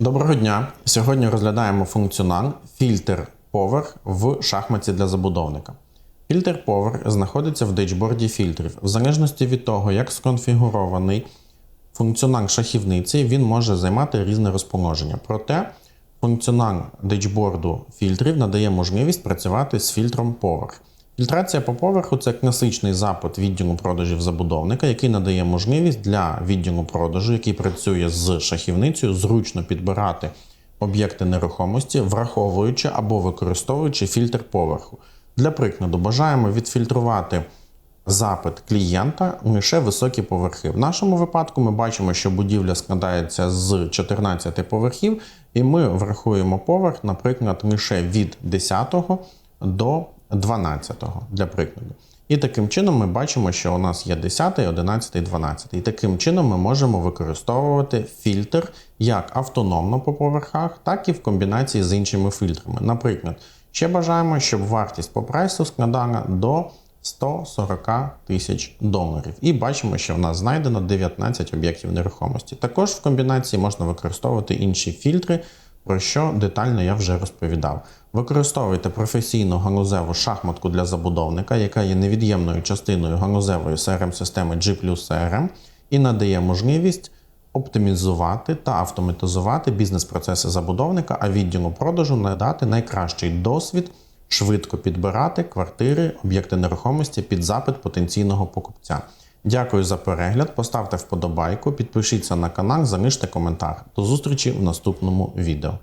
Доброго дня! Сьогодні розглядаємо функціонал фільтр поверх в шахматі для забудовника. Фільтр поверх знаходиться в дешборді фільтрів. В залежності від того, як сконфігурований функціонал шахівниці, він може займати різне розположення. Проте функціонал дешборду фільтрів надає можливість працювати з фільтром поверх. Фільтрація по поверху це класичний запит відділу продажів забудовника, який надає можливість для відділу продажу, який працює з шахівницею, зручно підбирати об'єкти нерухомості, враховуючи або використовуючи фільтр поверху. Для прикладу, бажаємо відфільтрувати запит клієнта лише високі поверхи. В нашому випадку ми бачимо, що будівля складається з 14 поверхів, і ми врахуємо поверх, наприклад, лише від 10 до 12 для прикладу. І таким чином ми бачимо, що у нас є 10, 11, 12. І таким чином ми можемо використовувати фільтр як автономно по поверхах, так і в комбінації з іншими фільтрами. Наприклад, ще бажаємо, щоб вартість по прайсу складала до 140 тисяч доларів. І бачимо, що в нас знайдено 19 об'єктів нерухомості. Також в комбінації можна використовувати інші фільтри, про що детально я вже розповідав. Використовуйте професійну галузеву шахматку для забудовника, яка є невід'ємною частиною галузевої CRM-системи G CRM і надає можливість оптимізувати та автоматизувати бізнес-процеси забудовника, а відділу продажу надати найкращий досвід швидко підбирати квартири, об'єкти нерухомості під запит потенційного покупця. Дякую за перегляд. Поставте вподобайку, підпишіться на канал, залиште коментар. До зустрічі в наступному відео.